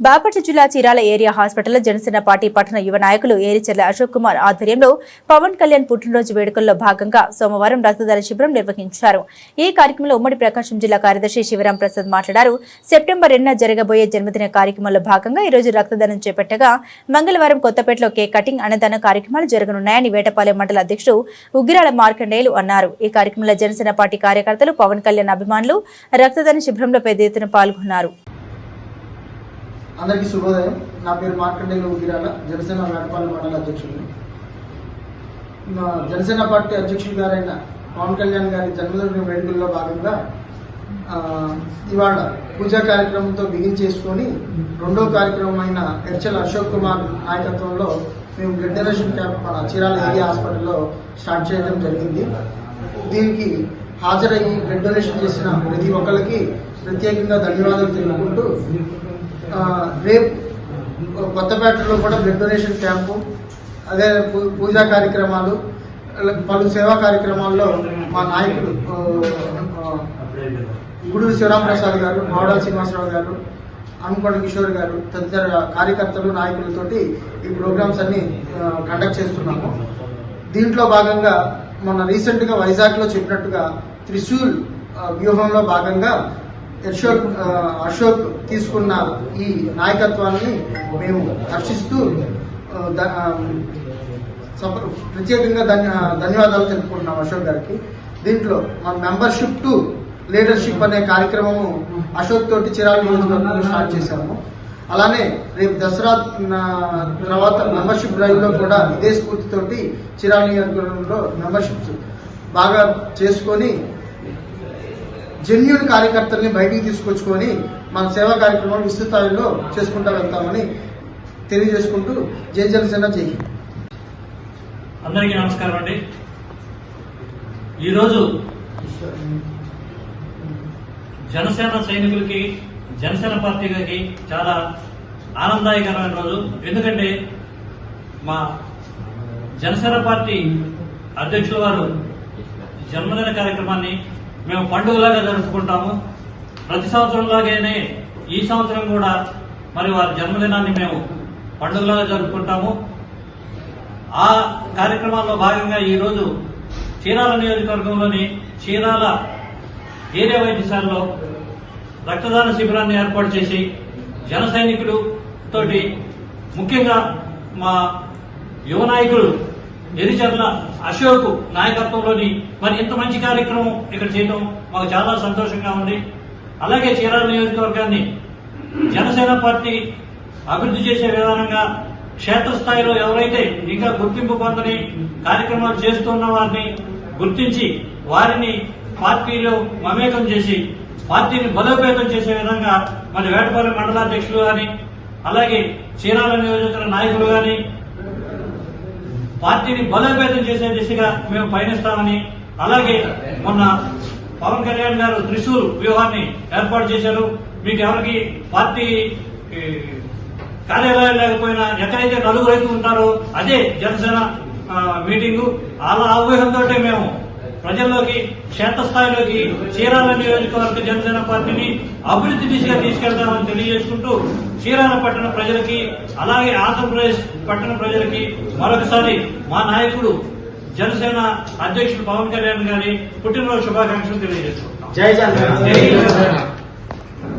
బాపట్ల జిల్లా చీరాల ఏరియా హాస్పిటల్లో జనసేన పార్టీ పట్టణ యువ నాయకులు ఏరిచెర్ల అశోక్ కుమార్ ఆధ్వర్యంలో పవన్ కళ్యాణ్ పుట్టినరోజు వేడుకల్లో భాగంగా సోమవారం రక్తదాన శిబిరం నిర్వహించారు. ఈ కార్యక్రమంలో ఉమ్మడి ప్రకాశం జిల్లా కార్యదర్శి శివరాం ప్రసాద్ మాట్లాడారు. సెప్టెంబర్ రెండున జరగబోయే జన్మదిన కార్యక్రమంలో భాగంగా ఈ రోజు రక్తదానం చేపట్టగా మంగళవారం కొత్తపేటలో కేక్ కటింగ్ అన్నదాన కార్యక్రమాలు జరగనున్నాయని వేటపాలెం మండల అధ్యక్షుడు ఉగ్గిరాల మార్కండేయులు అన్నారు. ఈ కార్యక్రమంలో జనసేన పార్టీ కార్యకర్తలు పవన్ కళ్యాణ్ అభిమానులు రక్తదాన శిబిరంలో పెద్ద ఎత్తున పాల్గొన్నారు. అందరికీ శుభోదయం. నా పేరు మార్కండేయులు ఉగిరాల జనసేన వేటపాలెం మండల అధ్యక్షుడిని. మా జనసేన పార్టీ అధ్యక్షుడు గారైన పవన్ కళ్యాణ్ గారి జన్మదిన వేడుకల్లో భాగంగా ఇవాళ పూజా కార్యక్రమంతో బిగించేసుకొని రెండో కార్యక్రమం అయిన హెచ్ఎల్ అశోక్ కుమార్ నాయకత్వంలో మేము బ్లడ్ డొనేషన్ క్యాంప్ మన చీరాల ఏరియా హాస్పిటల్లో స్టార్ట్ చేయడం జరిగింది. దీనికి హాజరయ్యి బ్లడ్ డొనేషన్ చేసిన ప్రతి ఒక్కరికి ప్రత్యేకంగా ధన్యవాదాలు తెలుపుకుంటూ రేపు కొత్తపేటలో కూడా బ్లడ్ డొనేషన్ క్యాంపు అదే పూ- పూజా కార్యక్రమాలు పలు సేవా కార్యక్రమాల్లో మా నాయకుడు గుడూరు శివరాం ప్రసాద్ గారు మావడా శ్రీనివాసరావు గారు అనుకొండ కిషోర్ గారు తదితర కార్యకర్తలు నాయకులతోటి ఈ ప్రోగ్రామ్స్ అన్ని కండక్ట్ చేస్తున్నాము. దీంట్లో భాగంగా మొన్న రీసెంట్గా వైజాగ్లో చెప్పినట్టుగా త్రిశూల్ వ్యూహంలో భాగంగా అశోక్ అశోక్ తీసుకున్న ఈ నాయకత్వాన్ని మేము హర్షిస్తూ ప్రత్యేకంగా ధన్య ధన్యవాదాలు తెలుపుకుంటున్నాం అశోక్ గారికి. దీంట్లో మన మెంబర్షిప్ టు లీడర్షిప్ అనే కార్యక్రమము అశోక్ తోటి చిరాల నియోజకవర్గంలో స్టార్ట్ చేశాము. అలానే రేపు దసరా తర్వాత మెంబర్షిప్ డ్రైవ్లో కూడా ఇదే స్ఫూర్తితోటి చిరాల నియోజకవర్గంలో మెంబర్షిప్స్ బాగా చేసుకొని జెన్యున్ కార్యకర్తల్ని బయటికి తీసుకొచ్చుకొని మన సేవా కార్యక్రమాలు విస్తృత చేసుకుంటా చేసుకుంటూ వెళ్తామని తెలియజేసుకుంటూ జై జనసేన జై అందరికీ నమస్కారం అండి. ఈరోజు జనసేన సైనికులకి జనసేన పార్టీకి చాలా ఆనందదాయకరమైన రోజు. ఎందుకంటే మా జనసేన పార్టీ అధ్యక్షుల వారు జన్మదిన కార్యక్రమాన్ని మేము పండుగలాగా జరుపుకుంటాము. ప్రతి సంవత్సరంలాగానే ఈ సంవత్సరం కూడా మరి వారి జన్మదినాన్ని మేము పండుగలాగా జరుపుకుంటాము. ఆ కార్యక్రమాల్లో భాగంగా ఈరోజు చీరాల నియోజకవర్గంలోని చీరాల ఏరియా వైద్యశాలలో రక్తదాన శిబిరాన్ని ఏర్పాటు చేసి జన సైనికులు తోటి ముఖ్యంగా మా యువ నాయకులు ఎరిచర్ల అశోక్ నాయకత్వంలోని మరి ఇంత మంచి కార్యక్రమం ఇక్కడ చేయడం మాకు చాలా సంతోషంగా ఉంది. అలాగే చీరాల నియోజకవర్గాన్ని జనసేన పార్టీ అభివృద్ధి చేసే విధానంగా క్షేత్రస్థాయిలో ఎవరైతే ఇంకా గుర్తింపు పొందని కార్యక్రమాలు చేస్తున్న వారిని గుర్తించి వారిని పార్టీలో మమేకం చేసి పార్టీని బలోపేతం చేసే విధంగా మరి వేటపల్లి మండలాధ్యక్షులు గాని అలాగే చీరాల నియోజకవర్గ నాయకులు కానీ పార్టీని బలోపేతం చేసే దిశగా మేము పయనిస్తామని అలాగే మొన్న పవన్ కళ్యాణ్ గారు త్రిశూల్ వ్యూహాన్ని ఏర్పాటు చేశారు. మీకు ఎవరికి పార్టీ కార్యాలయం కార్యాలయాలు లేకపోయినా ఎక్కడైతే నలుగురు అయితే ఉంటారో అదే జనసేన మీటింగు. అలా ఆ మేము ప్రజల్లోకి క్షేత్రస్థాయిలోకి చీరాల నియోజకవర్గ జనసేన పార్టీని అభివృద్ధి దిశగా తీసుకెళ్తామని తెలియజేసుకుంటూ చీరాల పట్టణ ప్రజలకి అలాగే ఆంధ్రప్రదేశ్ పట్టణ ప్రజలకి మరొకసారి మా నాయకుడు జనసేన అధ్యక్షుడు పవన్ కళ్యాణ్ గారి పుట్టినరోజు శుభాకాంక్షలు తెలియజేసుకుంటాం జై జనసేన జై జనసేన.